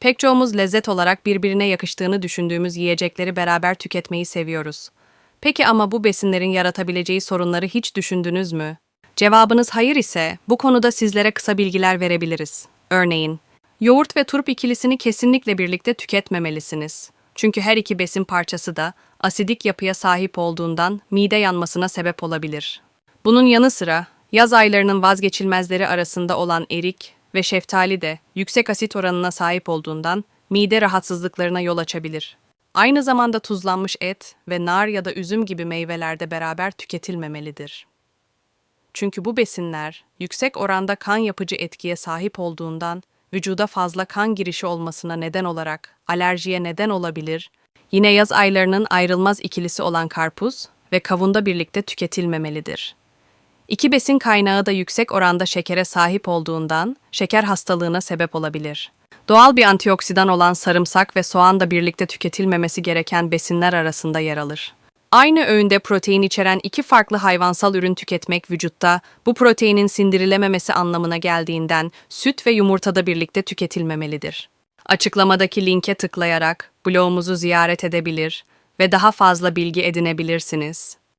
Pek çoğumuz lezzet olarak birbirine yakıştığını düşündüğümüz yiyecekleri beraber tüketmeyi seviyoruz. Peki ama bu besinlerin yaratabileceği sorunları hiç düşündünüz mü? Cevabınız hayır ise bu konuda sizlere kısa bilgiler verebiliriz. Örneğin, yoğurt ve turp ikilisini kesinlikle birlikte tüketmemelisiniz. Çünkü her iki besin parçası da asidik yapıya sahip olduğundan mide yanmasına sebep olabilir. Bunun yanı sıra yaz aylarının vazgeçilmezleri arasında olan erik ve şeftali de yüksek asit oranına sahip olduğundan mide rahatsızlıklarına yol açabilir. Aynı zamanda tuzlanmış et ve nar ya da üzüm gibi meyvelerde beraber tüketilmemelidir. Çünkü bu besinler yüksek oranda kan yapıcı etkiye sahip olduğundan vücuda fazla kan girişi olmasına neden olarak alerjiye neden olabilir. Yine yaz aylarının ayrılmaz ikilisi olan karpuz ve kavunda birlikte tüketilmemelidir. İki besin kaynağı da yüksek oranda şekere sahip olduğundan şeker hastalığına sebep olabilir. Doğal bir antioksidan olan sarımsak ve soğan da birlikte tüketilmemesi gereken besinler arasında yer alır. Aynı öğünde protein içeren iki farklı hayvansal ürün tüketmek vücutta bu proteinin sindirilememesi anlamına geldiğinden süt ve yumurtada birlikte tüketilmemelidir. Açıklamadaki linke tıklayarak blogumuzu ziyaret edebilir ve daha fazla bilgi edinebilirsiniz.